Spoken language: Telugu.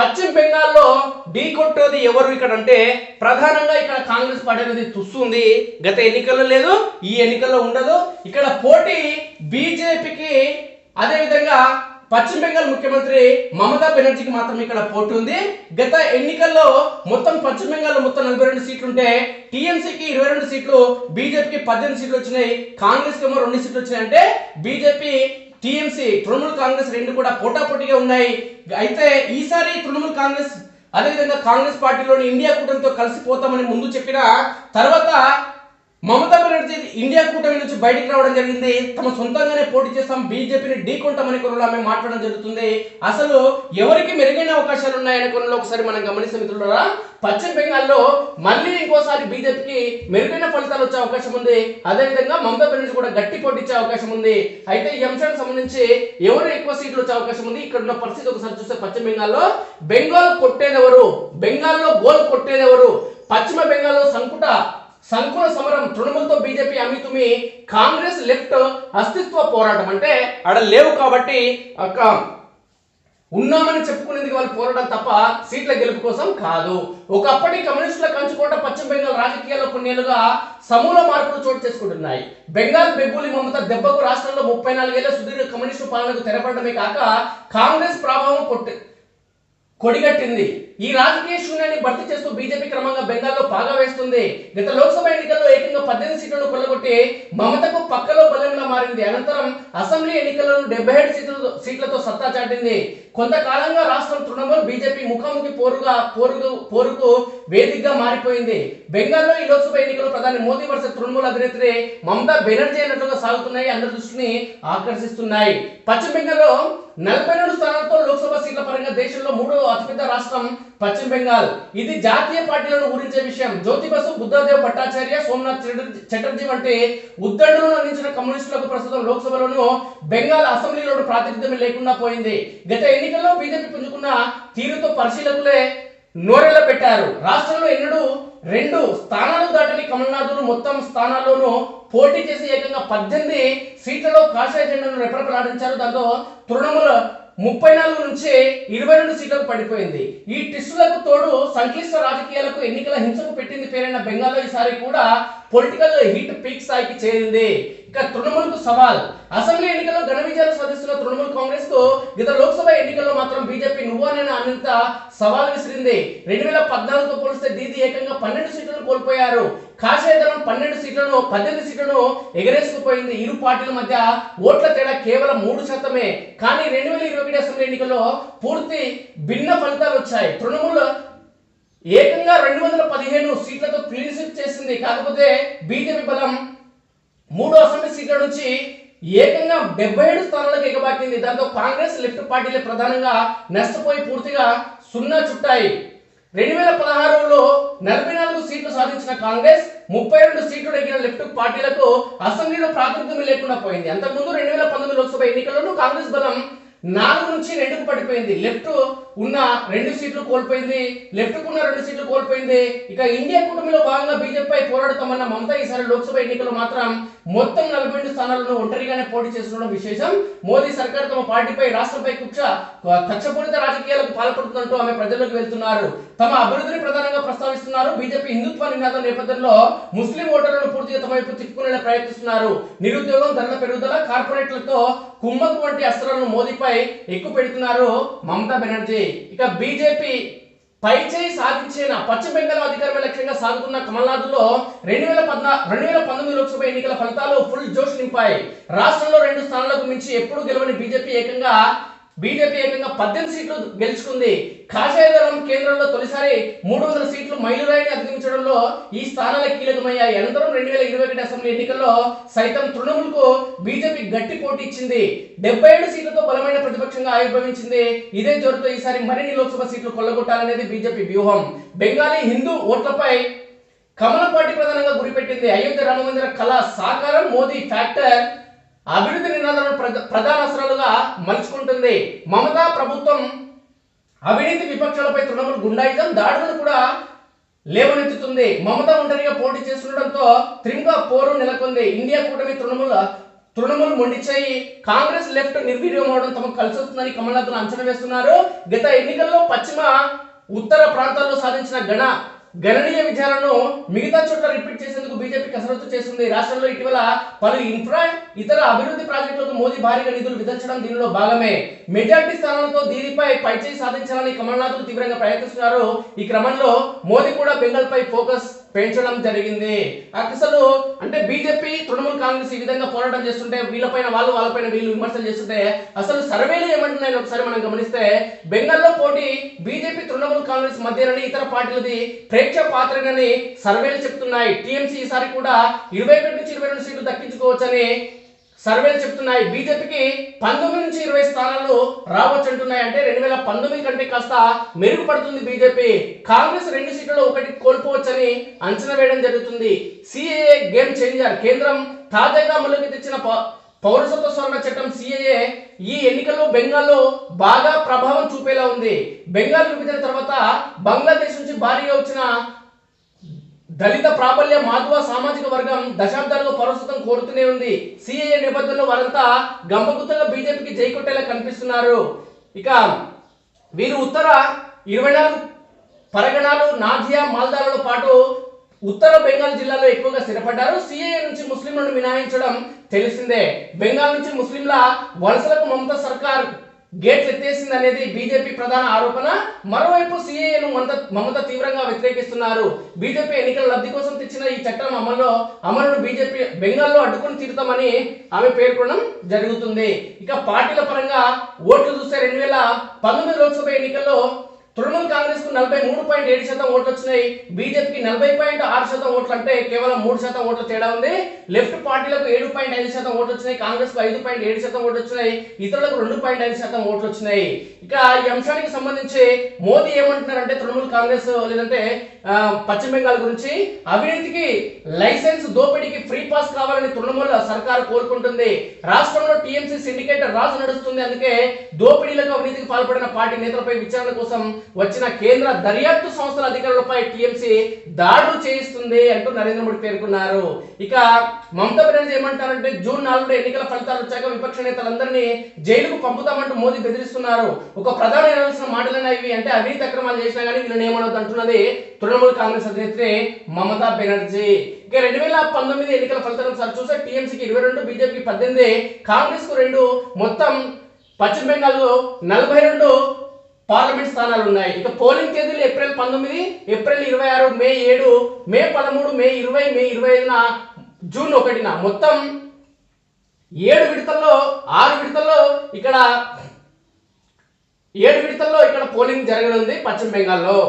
పశ్చిమ బెంగాల్లో ఢీ కొట్టేది ఎవరు ఇక్కడ అంటే ప్రధానంగా ఇక్కడ కాంగ్రెస్ పార్టీ అనేది తుస్తుంది గత ఎన్నికల్లో లేదు ఈ ఎన్నికల్లో ఉండదు. ఇక్కడ పోటీ బీజేపీకి అదేవిధంగా పశ్చిమ బెంగాల్ ముఖ్యమంత్రి మమతా బెనర్జీకి మాత్రం ఇక్కడ పోటీ ఉంది. గత ఎన్నికల్లో మొత్తం పశ్చిమ బెంగాల్లో మొత్తం నలభై రెండు సీట్లు ఉంటే టీఎంసీకి ఇరవై రెండు సీట్లు బీజేపీకి పద్దెనిమిది సీట్లు వచ్చినాయి కాంగ్రెస్కి ఏమో రెండు సీట్లు వచ్చినాయి అంటే బీజేపీ టీఎంసీ తృణమూల్ కాంగ్రెస్ రెండు కూడా పోటాపోటీగా ఉన్నాయి. అయితే ఈసారి తృణమూల్ కాంగ్రెస్ అదేవిధంగా కాంగ్రెస్ పార్టీలోని ఇండియా కూటమితో కలిసిపోతామని ముందు చెప్పిన తర్వాత ఇండియా కూటమి నుంచి బయటికి రావడం జరిగింది. తమ సొంతంగానే పోటీ చేస్తాం. బీజేపీని ఢీకొంటామని కొనలో ఆమె మాట్లాడడం జరుగుతుంది. అసలు ఎవరికి మెరుగైన అవకాశాలు ఉన్నాయని కొనలో ఒకసారి మనం గమనిస్తే మిత్రులరా పశ్చిమ బెంగాల్లో మళ్ళీ ఇంకోసారి బీజేపీకి మెరుగైన ఫలితాలు వచ్చే అవకాశం ఉంది. అదేవిధంగా మమతా బెనర్జీ కూడా గట్టి పోటీ అవకాశం ఉంది. అయితే ఈ అంశానికి సంబంధించి ఎవరు ఎక్కువ సీట్లు వచ్చే అవకాశం ఉంది? ఇక్కడ ఉన్న పరిస్థితి ఒకసారి చూస్తే పశ్చిమ బెంగాల్లో బెంగాల్ కొట్టేదెవరు? బెంగాల్లో గోల్ కొట్టేదెవరు? పశ్చిమ బెంగాల్లో సంకుట సంకుల సమరం తృణమూలతో బీజేపీ అమితుమి కాంగ్రెస్ లెఫ్ట్ అస్తిత్వ పోరాటం అంటే ఆడ లేవు కాబట్టి ఒక ఉన్నామని చెప్పుకునేందుకు వాళ్ళు పోరాటం తప్ప సీట్ల గెలుపు కోసం కాదు. ఒకప్పటి కమ్యూనిస్టుల కంచుకోట పశ్చిమ బెంగాల్ రాజకీయాల్లో కొన్నేళ్ళుగా సమూల మార్పులు చోటు చేసుకుంటున్నాయి. బెంగాల్ బెబ్బులి మమత దెబ్బకు రాష్ట్రంలో ముప్పై నాలుగేళ్ళ సుదీర్ఘ కమ్యూనిస్టు పాలనకు తెరపడమే కాక కాంగ్రెస్ ప్రభావం కొట్టి కొడిగట్టింది. ఈ రాజకీయ శూన్యాన్ని భర్తీ చేస్తూ బీజేపీ క్రమంగా బెంగాల్లో పాగా వేస్తుంది. గత లోక్సభ ఎన్నికల్లో ఏకంగా పద్దెనిమిది సీట్లను కొల్లగొట్టి మమతకు పక్కలో బలంగా మారింది. అనంతరం అసెంబ్లీ ఎన్నికలను డెబ్బై ఏడు సీట్లతో సీట్లతో సత్తా చాటింది. కొంతకాలంగా రాష్ట్రం తృణమూల్ బీజేపీ ముఖాముఖి పోరుగా పోరుకు పోరుకు వేదికగా మారిపోయింది. బెంగాల్లో ఈ లోక్సభ ఎన్నికలు ప్రధాని మోదీ వర్ష తృణమూల్ అధినేత్రి మమతా బెనర్జీ అయినట్లుగా సాగుతున్నాయి. అందరి దృష్టిని ఆకర్షిస్తున్నాయి. పశ్చిమ బెంగాల్లో నలభై రెండు స్థానాలతో లోక్సభ సీట్ల పరంగా దేశంలో మూడో అతిపెద్ద రాష్ట్రం పశ్చిమ బెంగాల్. ఇది జాతీయ పార్టీలను ఊరించే విషయం. జ్యోతి బసు బుద్ధదేవ్ భట్టాచార్య సోమనాథ్ చటర్జీ- వంటి ఉద్దండులను అందించిన కమ్యూనిస్టులకు ప్రస్తుతం లోక్సభలోను బెంగాల్ అసెంబ్లీలో ప్రాతినిధ్యం లేకుండా పోయింది. గత ఎన్నికల్లో బీజేపీ పుంజుకున్న తీరుతో పరిశీలకులే నోరెళ్ళ పెట్టారు. రాష్ట్రంలో ఎన్నడూ రెండు స్థానాలు దాటని కమల్నాథులు మొత్తం స్థానాల్లోనూ పోటీ చేసి ఏకంగా పద్దెనిమిది సీట్లలో కాషాయ జెండాను రెపరెపలాడించారు. దాంతో తృణమూల ముప్పై నాలుగు నుంచి ఇరవై రెండు సీట్లకు పడిపోయింది. ఈ టిస్టులకు తోడు సంక్లిష్ట రాజకీయాలకు ఎన్నికల హింసకు పెట్టింది పేరైన బెంగాల్లో ఈసారి కూడా పొలిటికల్ హీట్ పీక్ స్థాయికి చేరింది. ఇక తృణమూల్కు సవాల్. అసెంబ్లీ ఎన్నికల్లో ఘన విజయాలు సాధిస్తున్న తృణమూల్ కాంగ్రెస్కు గత లోక్సభ ఎన్నికల్లో మాత్రం బీజేపీ నువ్వానని అన్నంత సవాల్ విసిరింది. రెండు వేల పద్నాలుగుతో పోలిస్తే దీది ఏకంగా పన్నెండు సీట్లను కోల్పోయారు. కాషాయ పన్నెండు సీట్లను పద్దెనిమిది సీట్లను ఎగరేసుకుపోయింది. ఇరు పార్టీల మధ్య ఓట్ల తేడా కేవలం మూడు శాతమే. కానీ రెండు వేల ఇరవై ఒకటి అసెంబ్లీ ఎన్నికల్లో పూర్తి భిన్న ఫలితాలు వచ్చాయి. తృణమూల్ ఏకంగా రెండు వందల పదిహేను సీట్లతో క్లీన్ చేసింది. కాకపోతే బీజేపీ బలం మూడు అసెంబ్లీ సీట్ల నుంచి ఏకంగా డెబ్బై ఏడు స్థానాలకు ఎగబాకింది. దాంతో కాంగ్రెస్ లెఫ్ట్ పార్టీలే ప్రధానంగా నష్టపోయి పూర్తిగా సున్నా చుట్టాయి. రెండు వేల పదహారులో నలభై నాలుగు సీట్లు సాధించిన కాంగ్రెస్ ముప్పై రెండు సీట్లు ఎగిన లెఫ్ట్ పార్టీలకు అసెంబ్లీలో ప్రాతినిధ్యం లేకుండా పోయింది. అంతకుముందు రెండు వేల పంతొమ్మిది లోక్సభ ఎన్నికల్లోనూ కాంగ్రెస్ బలం నాలుగు నుంచి రెండుకు పడిపోయింది. లెఫ్ట్ ఉన్న రెండు సీట్లు కోల్పోయింది లెఫ్ట్ ఉన్న రెండు సీట్లు కోల్పోయింది. ఇక ఇండియా కూటమిలో భాగంగా బీజేపీ పోరాడుతామన్న మమతా ఈసారి లోక్సభ ఎన్నికలు మాత్రం మొత్తం నలభై రెండు స్థానాలను ఒంటరిగానే పోటీ చేస్తుండడం విశేషం. మోదీ సర్కార్ తమ పార్టీపై రాష్ట్రంపై కుక్ష కక్షపూరిత రాజకీయాలకు పాల్పడుతుందంటూ ఆమె ప్రజల్లోకి వెళ్తున్నారు. తమ అభివృద్ధిని ప్రధానంగా ప్రస్తావిస్తున్నారు. బీజేపీ హిందుత్వ నినాదం నేపథ్యంలో ముస్లిం ఓటర్లను పూర్తిగా తమ వైపు తిప్పుకునేలా ప్రయత్నిస్తున్నారు. నిరుద్యోగం ధరల పెరుగుదల కార్పొరేట్లతో కుమ్మకు వంటి అస్త్రాలను మోదీపై ఎక్కువ పెడుతున్నారు మమతా బెనర్జీ. ఇక బీజేపీ పై చేయి సాధించిన పశ్చిమ బెంగాల్ అధికారమే లక్ష్యంగా సాగుతున్న కమల్నాథ్లో రెండు వేల పద్నా రెండు వేల పంతొమ్మిది లోక్సభ ఎన్నికల ఫలితాలు ఫుల్ జోష్ నింపాయి. రాష్ట్రంలో రెండు స్థానాలకు మించి ఎప్పుడు గెలవని బీజేపీ ఏకంగా బీజేపీ ఏకంగా పద్దెనిమిది సీట్లు గెలుచుకుంది. కాషాయ కేంద్రంలో తొలిసారి మూడు వందల సీట్లు మైలురాయిని అధిగమించడంలో ఈ స్థానాలు కీలకమయ్యాయి. అనంతరం రెండు వేల ఇరవై ఒకటి అసెంబ్లీ ఎన్నికల్లో సైతం తృణమూల్కు బీజేపీ గట్టి పోటీ ఇచ్చింది. డెబ్బై ఏడు సీట్లతో బలమైన ప్రతిపక్షంగా ఆవిర్భవించింది. ఇదే జోరుతో ఈసారి మరిన్ని లోక్సభ సీట్లు కొల్లగొట్టాలనేది బీజేపీ వ్యూహం. బెంగాలీ హిందూ ఓట్లపై కమల పార్టీ ప్రధానంగా గురిపెట్టింది. అయోధ్య రామ మందిర కళ సాకారం మోదీ ఫ్యాక్టర్ అభివృద్ధి నినాదాలను ప్రధాన అస్త్రాలుగా మలుచుకుంటుంది. మమతా ప్రభుత్వం అవినీతి విపక్షాలపై తృణమూల్ గుండాయిజం దాడులను కూడా లేవనెత్తుతుంది. మమతా ఒంటరిగా పోటీ చేస్తుండటంతో త్రింగా పోరు నెలకొంది. ఇండియా కూటమి తృణమూల తృణమూల్ మొండిచేయి కాంగ్రెస్ లెఫ్ట్ నిర్వీర్యం అవడం తమకు కలిసి వస్తుందని కమల్నాథ్ అంచనా వేస్తున్నారు. గత ఎన్నికల్లో పశ్చిమ ఉత్తర ప్రాంతాల్లో సాధించిన ఘన గణనీయ విజయాలను మిగతా చోట్ల రిపీట్ చేసేందుకు బీజేపీ కసరత్తు చేస్తుంది. రాష్ట్రంలో ఇటీవల పలు ఇన్ఫ్రా ఇతర అభివృద్ధి ప్రాజెక్టులకు మోదీ భారీగా నిధులు విధించడం దీనిలో భాగమే. మెజార్టీ స్థానాలతో దీనిపై పైచేయి సాధించాలని కమల్నాథ్ తీవ్రంగా ప్రయత్నిస్తున్నారు. ఈ క్రమంలో మోదీ కూడా బెంగాల్ పై ఫోకస్ పెంచడం జరిగింది. అసలు అంటే బీజేపీ తృణమూల్ కాంగ్రెస్ ఈ విధంగా పోరాటం చేస్తుంటే వీళ్ళపైన వాళ్ళు వాళ్ళపైన వీళ్ళు విమర్శలు చేస్తుంటే అసలు సర్వేలు ఏమంటున్నాయని ఒకసారి మనం గమనిస్తే బెంగాల్లో పోటీ బీజేపీ తృణమూల్ కాంగ్రెస్ మధ్యనని ఇతర పార్టీలది ప్రేక్ష పాత్రనని సర్వేలు చెప్తున్నాయి. టీఎంసీ ఈసారి కూడా ఇరవై ఒకటి నుంచి ఇరవై రెండు సీట్లు దక్కించుకోవచ్చని సర్వేలు చెప్తున్నాయి. బీజేపీకి పంతొమ్మిది నుంచి ఇరవై స్థానాలు రావచ్చు అంటున్నాయి అంటే రెండు వేల పంతొమ్మిది కంటే కాస్త మెరుగుపడుతుంది బీజేపీ. కాంగ్రెస్ రెండు సీట్లలో ఒకటి కోల్పోవచ్చని అంచనా వేయడం జరుగుతుంది. CAA game changer. కేంద్రం తాజాగా అమలుకి తెచ్చిన ప- పౌరసత్వ సవరణ చట్టం సిఏఏ ఈ ఎన్నికల్లో బెంగాల్లో బాగా ప్రభావం చూపేలా ఉంది. బెంగాల్ విభజన తర్వాత బంగ్లాదేశ్ నుంచి భారీగా వచ్చిన దళిత ప్రాబల్య మాధవ సామాజిక వర్గం దశాబ్దాలుగా పౌరసత్వం కోరుతూనే ఉంది. సిఏఏ నేపథ్యంలో వారంతా గంపగుత్తగా బీజేపీకి జై కొట్టేలా కనిపిస్తున్నారు. ఇక వీరు ఉత్తర ఇరవై నాలుగు పరగణాలు నాథియా మాల్దాలలో పాటు ఉత్తర బెంగాల్ జిల్లాలో ఎక్కువగా స్థిరపడ్డారు. సిఏఏ నుంచి ముస్లింలను మినహాయించడం తెలిసిందే. బెంగాల్ నుంచి ముస్లింల వలసలకు మమతా సర్కార్ గేట్లు ఎత్తేసింది అనేది బీజేపీ ప్రధాన ఆరోపణ. మరోవైపు సిఏఏను మమత మమత తీవ్రంగా వ్యతిరేకిస్తున్నారు. బీజేపీ ఎన్నికల లబ్ధి కోసం తెచ్చిన ఈ చట్టం అమల్లో అమలును బీజేపీ బెంగాల్లో అడ్డుకుని తీరుతామని ఆమె పేర్కొనడం జరుగుతుంది. ఇక పార్టీల పరంగా ఓట్లు చూస్తే రెండు వేల పంతొమ్మిది లోక్సభ ఎన్నికల్లో తృణమూల్ కాంగ్రెస్కు నలభై మూడు పాయింట్ ఏడు శాతం ఓట్లు వచ్చినాయి. బీజేపీకి నలభై పాయింట్ ఆరు శాతం ఓట్లు అంటే కేవలం మూడు శాతం ఓట్ల తేడా ఉంది. లెఫ్ట్ పార్టీలకు ఏడు పాయింట్ ఐదు శాతం ఓట్లు వచ్చినాయి. కాంగ్రెస్కు ఐదు పాయింట్ ఏడు శాతం ఓట్లు వచ్చినాయి. ఇతరులకు రెండు పాయింట్ ఐదు శాతం ఓట్లు వచ్చినాయి. ఇక ఈ అంశానికి సంబంధించి మోదీ ఏమంటున్నారంటే తృణమూల్ కాంగ్రెస్ లేదంటే పశ్చిమ బెంగాల్ గురించి అవినీతికి లైసెన్స్ దోపిడీకి ఫ్రీ పాస్ కావాలని తృణమూల సర్కారు కోరుకుంటుంది. రాష్ట్రంలో టీఎంసీ సిండికేట్ రాజు నడుస్తుంది. అందుకే దోపిడీలకు అవినీతికి పాల్పడిన పార్టీ నేతలపై విచారణ కోసం వచ్చిన కేంద్ర దర్యాప్తు సంస్థల అధికారులపై టీఎంసీ దాడులు చేయిస్తుంది అంటూ నరేంద్ర మోడీ పేర్కొన్నారు. ఇక మమతా బెనర్జీ ఏమంటారంటే జూన్ నాలుగులో ఎన్నికల ఫలితాలు వచ్చాక విపక్ష నేతలందరినీ జైలుకు పంపుతామంటూ మోదీ బెదిరిస్తున్నారు. ఒక ప్రధాన వినాల్సిన మాటలైనా ఇవి. అంటే అవినీతి అక్రమాలు చేసినా కానీ వీళ్ళని ఏమనొద్దు అంటున్నది తృణమూల్ కాంగ్రెస్ అధినేత్రి మమతా బెనర్జీ. ఇక రెండు వేల పంతొమ్మిది ఎన్నికల ఫలితాలను సార్ చూస్తే టీఎంసీకి ఇరవై రెండు బీజేపీకి పద్దెనిమిది కాంగ్రెస్కు రెండు. మొత్తం పశ్చిమ బెంగాల్లో నలభై రెండు పార్లమెంట్ స్థానాలు ఉన్నాయి. ఇక పోలింగ్ తేదీలు ఏప్రిల్ పంతొమ్మిది ఏప్రిల్ ఇరవై ఆరు మే ఏడు మే పదమూడు మే ఇరవై మే ఇరవై ఐదున జూన్ ఒకటిన. మొత్తం ఏడు విడతల్లో ఆరు విడతల్లో ఇక్కడ ఏడు విడతల్లో ఇక్కడ పోలింగ్ జరగనుంది పశ్చిమ బెంగాల్లో.